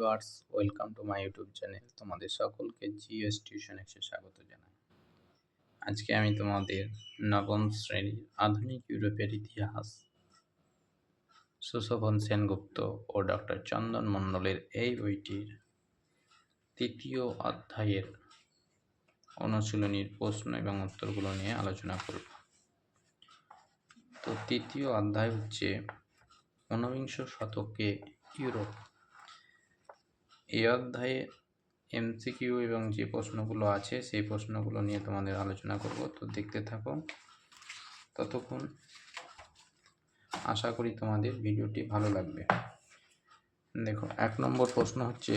Viewers, welcome to my YouTube channel. তোমাদের সকলকে GS tuition এসে স্বাগত জানাই। আজকে আমি তোমাদের নবম শ্রেণির আধুনিক ইউরোপের ইতিহাস, সুশোভন সেনগুপ্ত ও ডক্টর চন্দন মণ্ডলের এই বইটির তৃতীয় অধ্যায়ের অনুশীলনীর প্রশ্ন এবং উত্তরগুলো নিয়ে আলোচনা করব। তো তৃতীয় অধ্যায় হচ্ছে ঊনবিংশ শতকে ইউরোপ এই অধ্যায়ে এমসিকিউ এবং যে প্রশ্নগুলো আছে, সেই প্রশ্নগুলো নিয়ে তোমাদের আলোচনা করব। তো দেখতে থাকো। ততক্ষণ আশা করি তোমাদের ভিডিওটি ভালো লাগবে। দেখো, এক নম্বর প্রশ্ন হচ্ছে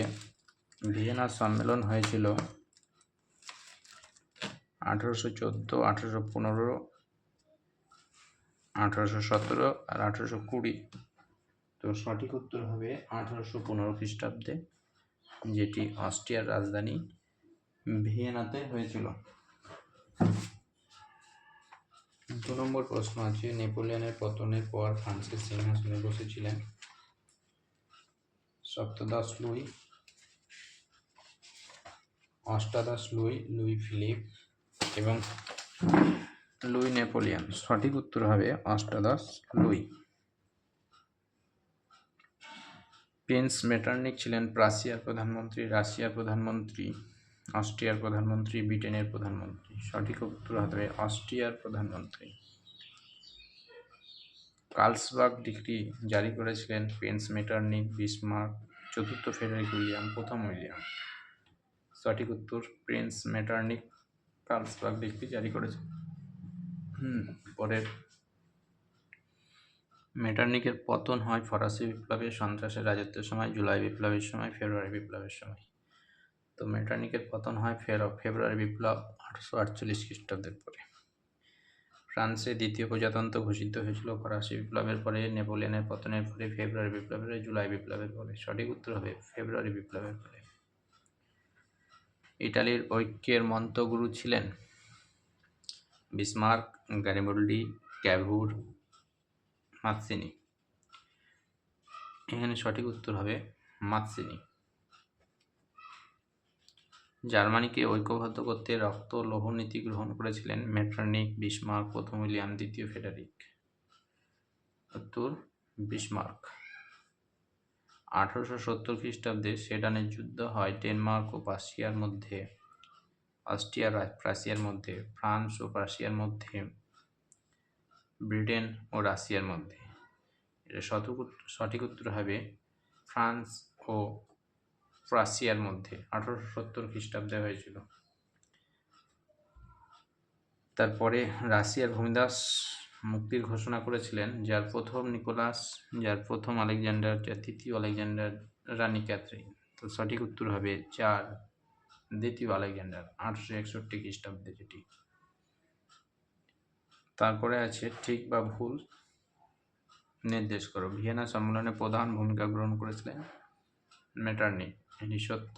ভিয়েনা সম্মেলন হয়েছিল আঠেরোশো চোদ্দ, আঠেরোশো পনেরো, আঠেরোশো সতেরো আর আঠেরোশো কুড়ি। তো সঠিক উত্তর হবে আঠেরোশো পনেরো খ্রিস্টাব্দে। যেটি অস্ট্রিয়ার রাজধানী ভিয়েনাতে হয়েছিল। দু নম্বর প্রশ্ন আছে, নেপোলিয়নের পতনের পর ফ্রান্সের সিংহাসনে বসেছিলেন সপ্তদশ লুই, অষ্টাদশ লুই লুই ফিলিপ এবং লুই নেপোলিয়ন। সঠিক উত্তর হবে অষ্টাদশ লুই। প্রিন্স মেটার্নিক ছিলেন প্রাসিয়ার প্রধানমন্ত্রী, রাশিয়ার প্রধানমন্ত্রী, অস্ট্রিয়ার প্রধানমন্ত্রী, ব্রিটেনের প্রধানমন্ত্রী। সঠিক উত্তর হবে অস্ট্রিয়ার প্রধানমন্ত্রী। কার্লসবার্গ ডিগ্রি জারি করেছিলেন পেন্স মেটার্নিক, বিসমার্ক, চতুর্থ ফেডারিক উইলিয়াম, প্রথম উইলিয়াম। সঠিক উত্তর প্রিন্স মেটার্নিক কার্লসবার্গ ডিগ্রি জারি করেছেন হুম, পরের মেটার্নিকের পতন হয় ফরাসি বিপ্লবে, সন্ত্রাসের রাজত্বের সময়, জুলাই বিপ্লবের সময়, ফেব্রুয়ারি বিপ্লবের সময়। তো মেটার্নিকের পতন হয় ফের, ফেব্রুয়ারি বিপ্লব আটশো আটচল্লিশ খ্রিস্টাব্দের পরে। ফ্রান্সে দ্বিতীয় প্রজাতন্ত্র ঘোষিত হয়েছিল ফরাসি বিপ্লবের পরে, নেপোলিয়নের পতনের পরে, ফেব্রুয়ারি বিপ্লবের জুলাই বিপ্লবের পরে। সঠিক উত্তর হবে ফেব্রুয়ারি বিপ্লবের পরে। ইটালির ঐক্যের মন্ত্রগুরু ছিলেন বিসমার্ক, গ্যারিমোল্ডি, ক্যাভুর মাতসিনি এখানে সঠিক উত্তর হবে মাতসিনি জার্মানিকে ঐক্যবদ্ধ করতে রক্ত লৌহ নীতি গ্রহণ করেছিলেন মেট্রানিক, বিসমার্ক, প্রথম উইলিয়াম, দ্বিতীয় ফেডারিক। উত্তর, বিসমার্ক। আঠারোশো সত্তর খ্রিস্টাব্দে সেডানের যুদ্ধ হয় ডেনমার্ক ও পার্সিয়ার মধ্যে, অস্ট্রিয়া প্রাসিয়ার মধ্যে, ফ্রান্স ও পার্সিয়ার মধ্যে। ব্রিটেন ও রাশিয়ার মধ্যে। এটা সঠিক উত্তর হবে ফ্রান্স ও রাশিয়ার মধ্যে। আঠারোশো সত্তর খ্রিস্টাব্দে হয়েছিল। তারপরে রাশিয়ার ভূমিদাস মুক্তির ঘোষণা করেছিলেন, যার প্রথম নিকোলাস, যার প্রথম আলেকজান্ডার, যার তৃতীয় আলেকজান্ডার রানী ক্যাথরিন। তো সঠিক উত্তর হবে চার, দ্বিতীয় আলেকজান্ডার আটশো একষট্টি খ্রিস্টাব্দে যেটি। তারপরে আছে ঠিক বা ভুল নির্দেশ করো। ভিয়েনা সম্মেলনে প্রধান ভূমিকা গ্রহণ করেছিলেন মেটার্নি। এটি সত্য।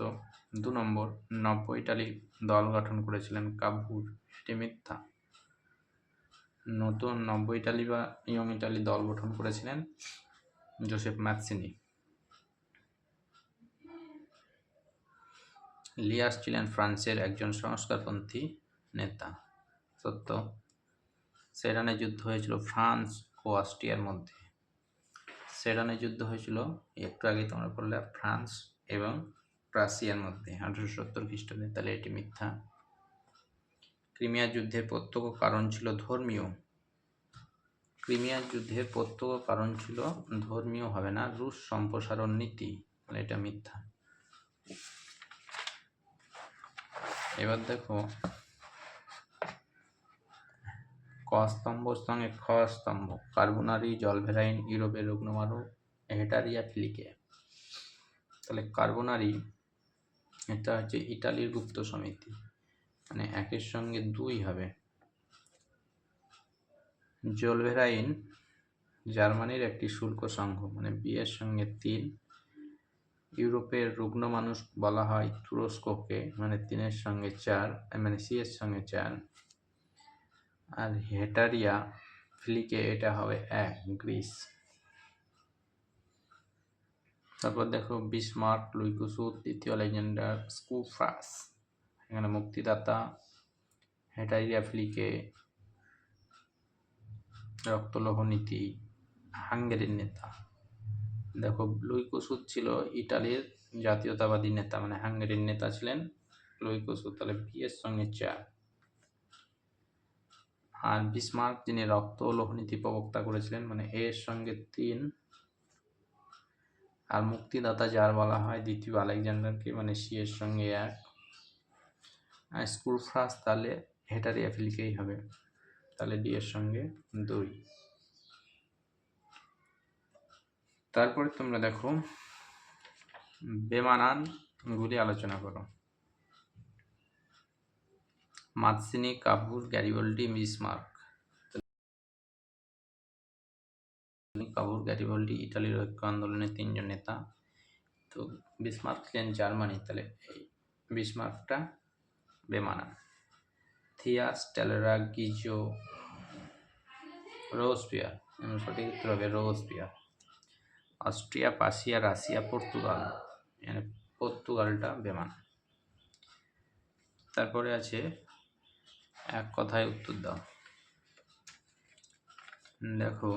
দু নম্বর, নব্য ইটালি দল গঠন করেছিলেন কাভুর এটি মিথ্যা নতুন নব্য ইটালি বা ইয়ং ইটালি দল গঠন করেছিলেন জোসেফ ম্যাথসিনি লিয়াস ছিলেন ফ্রান্সের একজন সংস্কারপন্থী নেতা। সত্য। সেরানে যুদ্ধ হয়েছিল ফ্রান্স ও অস্ট্রিয়ার মধ্যে। সেরানে যুদ্ধ হয়েছিল, একটু আগে তোমরা পড়লে, ফ্রান্স এবং প্রাসিয়ার মধ্যে, আঠারোশো সত্তর খ্রিস্টাব্দে। তাহলে এটি মিথ্যা। ক্রিমিয়া যুদ্ধের প্রত্যক্ষ কারণ ছিল ধর্মীয়। ক্রিমিয়ার যুদ্ধের প্রত্যক্ষ কারণ ছিল ধর্মীয় হবে না, রুশ সম্প্রসারণ নীতি। তাহলে এটা মিথ্যা। এবার দেখো ক স্তম্ভর সঙ্গে খ স্তম্ভ কার্বোনারি জলভেরাইন ইউরোপের রুগ্নমারু, হেটারিয়া ফিলিকে। তাহলে কার্বোনারি, এটা হচ্ছে ইটালির গুপ্ত সমিতি। মানে একের সঙ্গে দুই হবে। জলভেরাইন জার্মানির একটি শুল্ক সংঘ। মানে বিয়ের সঙ্গে তিন। ইউরোপের রুগ্ন মানুষ বলা হয় তুরস্ককে। মানে তিনের সঙ্গে চার মানে সি এর সঙ্গে চার। আর হেটারিয়া ফ্লিকে এটা হবে এক, গ্রিস। তারপর দেখো বিসমার্ক লুইকুসুদ দ্বিতীয় আলেকজান্ডার স্কুফ্রাস। এখানে মুক্তিদাতা, হেটারিয়া ফ্লিকে রক্তলোহ নীতি, হাঙ্গেরির নেতা। দেখো লুইকুসুদ ছিল ইটালির জাতীয়তাবাদী নেতা মানে হাঙ্গেরির নেতা ছিলেন। লুইকুসুদ তাহলে বি এর সঙ্গে চার। আর বিসমার্ক, যিনি রক্ত লোহনীতি প্রবক্তা করেছিলেন মানে এর সঙ্গে তিন আর মুক্তিদাতা যার বলা হয় দ্বিতীয় আলেকজান্ডারকে মানে সি এর সঙ্গে এক। স্কুল ফ্রাস, তাহলে হেটারিয়া ফিলকেই হবে। তাহলে ডি এর সঙ্গে দুই। তারপরে তোমরা দেখো, বেমানান গুলি আলোচনা করো। Mazzini Cavour Garibaldi Bismarck Cavour Garibaldi ইটালির ঐক্য আন্দোলনের তিনজন নেতা। তো বিসমার্ক ছিলেন জার্মানি তাহলে বিসমার্কটা বেমানা। থিয়াস, টেলেরা, গিজো, রোসপিয়ার। সঠিক উত্তর হবে Robespierre. Austria Prussia Russia, Portugal. পর্তুগালটা বেমান। তারপরে আছে এক কথায় উত্তর দাও। দেখো,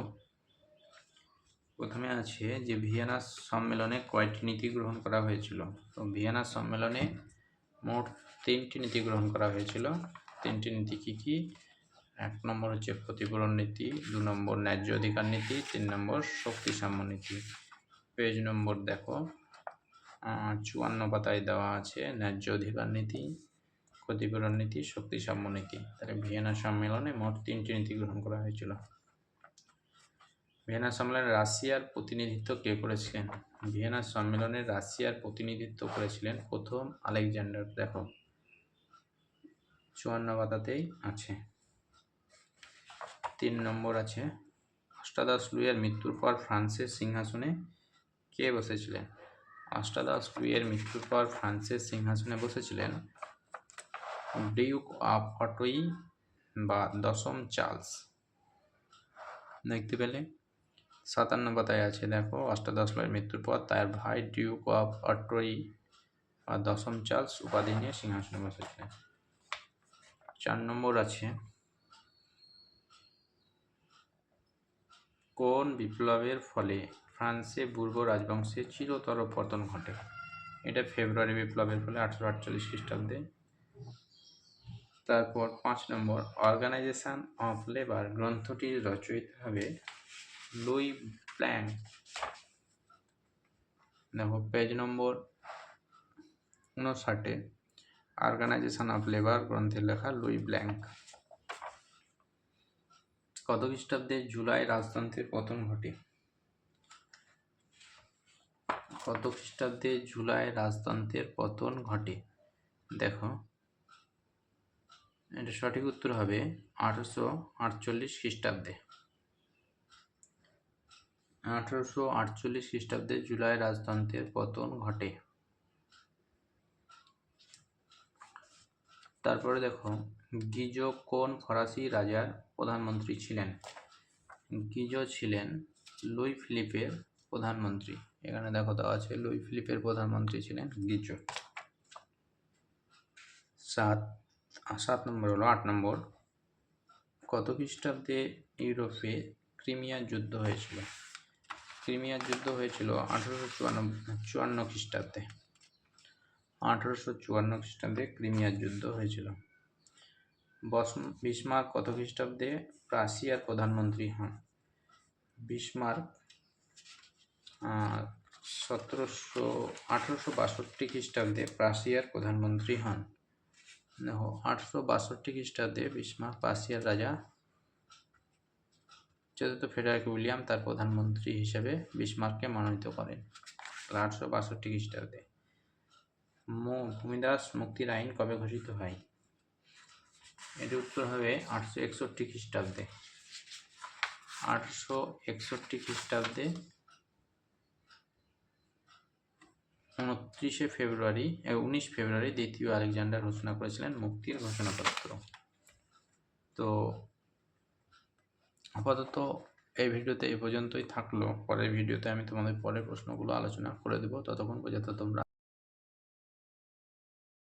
প্রথমে আছে যে ভিয়েনা সম্মেলনে কয়টি নীতি গ্রহণ করা হয়েছিল? তো ভিয়েনা সম্মেলনে মোট তিনটি নীতি গ্রহণ করা হয়েছিল। তিনটি নীতি কী কী? এক নম্বর হচ্ছে ক্ষতিপূরণ নীতি, দু নম্বর ন্যায্য অধিকার নীতি, তিন নম্বর শক্তি সাম্য নীতি। পেজ নম্বর দেখো চুয়ান্ন পাতায় দেওয়া আছে ন্যায্য অধিকার নীতি ক্ষতিপূরণ নীতি শক্তি সাম্য নীতি। তাহলে ভিয়েনা সম্মেলনে মোট তিনটি নীতি গ্রহণ করা হয়েছিল। ভিয়েনা সম্মেলনে রাশিয়ার প্রতিনিধিত্ব কে করেছিলেন? ভিয়েনা সম্মেলনে রাশিয়ার প্রতিনিধিত্ব করেছিলেন প্রথম আলেকজান্ডার, দেখো, চুয়ান্ন পাতাতেই আছে। তিন নম্বর আছে, অষ্টাদশ লুইয়ের মৃত্যুর পর ফ্রান্সের সিংহাসনে কে বসেছিলেন? অষ্টাদশ লুইয়ের মৃত্যুর পর ফ্রান্সের সিংহাসনে বসেছিলেন ডিউক অফ অটোই বা দশম চার্লস। দেখতে পেলে? সাতান্ন পাতায় আছে, দেখো, অষ্টাদশ লয়ের মৃত্যুর পর তার ভাই ডিউক অফ অট্রই বা দশম চার্লস উপাধি নিয়ে সিংহাসনে বসেছিলেন চার নম্বর আছে। কোন বিপ্লবের ফলে ফ্রান্সে পূর্ব রাজবংশের চিরতর পতন ঘটে? এটা ফেব্রুয়ারি বিপ্লবের ফলে আঠারো আটচল্লিশ খ্রিস্টাব্দে। তারপর পাঁচ নম্বর অর্গানাইজেশান অফ লেবার গ্রন্থটির রচয়িতা হবে লুই প্ল্যাঙ্ক দেখো পেজ নম্বর উনষাটে অর্গানাইজেশন অফ লেবার গ্রন্থের লেখা লুই ব্ল্যাঙ্ক কত খ্রিস্টাব্দে জুলাই রাজতন্ত্রের পতন ঘটে? কত খ্রিস্টাব্দে জুলাই রাজতন্ত্রের পতন ঘটে? দেখো এটা সঠিক উত্তর হবে আঠারোশো আটচল্লিশ খ্রিস্টাব্দে। আঠারোশো আটচল্লিশ খ্রিস্টাব্দে জুলাই রাজতন্ত্রের পতন ঘটে। তারপরে দেখো গিজো কোন ফরাসি রাজার প্রধানমন্ত্রী ছিলেন? গিজো ছিলেন লুই ফিলিপের প্রধানমন্ত্রী। এখানে দেখো দেওয়া আছে, লুই ফিলিপের প্রধানমন্ত্রী ছিলেন গিজো সাত সাত নম্বর হলো আট নম্বর। কত খ্রিস্টাব্দে ইউরোপে ক্রিমিয়ার যুদ্ধ হয়েছিল? ক্রিমিয়ার যুদ্ধ হয়েছিল আঠারোশো চুয়ান্ন চুয়ান্ন খ্রিস্টাব্দে। আঠারোশো চুয়ান্ন খ্রিস্টাব্দে ক্রিমিয়ার যুদ্ধ হয়েছিল। বস, বিসমার্ক কত খ্রিস্টাব্দে রাশিয়ার প্রধানমন্ত্রী হন? বিসমার্ক সতেরোশো, আঠারোশো বাষট্টি খ্রিস্টাব্দে রাশিয়ার প্রধানমন্ত্রী হন। দেখো আঠারোশো বাষট্টি খ্রিস্টাব্দে বিসমার্ক রাশিয়ার রাজা চতুর্থ ফেডারেক উইলিয়াম, তার প্রধানমন্ত্রী হিসেবে বিসমার্ককে মনোনীত করেন আঠারোশো বাষট্টি খ্রিস্টাব্দে। ভূমিদাস মুক্তির আইন কবে ঘোষিত হয়? এর উত্তর হবে আটশো একষট্টি খ্রিস্টাব্দে। আটশো একষট্টি খ্রিস্টাব্দে উনত্রিশে ফেব্রুয়ারি উনিশ ফেব্রুয়ারি দ্বিতীয় আলেকজান্ডার ঘোষণা করেছিলেন মুক্তির ঘোষণাপত্র তো আপাতত এই ভিডিওতে এ পর্যন্তই থাকল। পরের ভিডিওতে আমি তোমাদের পরের প্রশ্নগুলো আলোচনা করে দেবো। ততক্ষণ পর্যন্ত তোমরা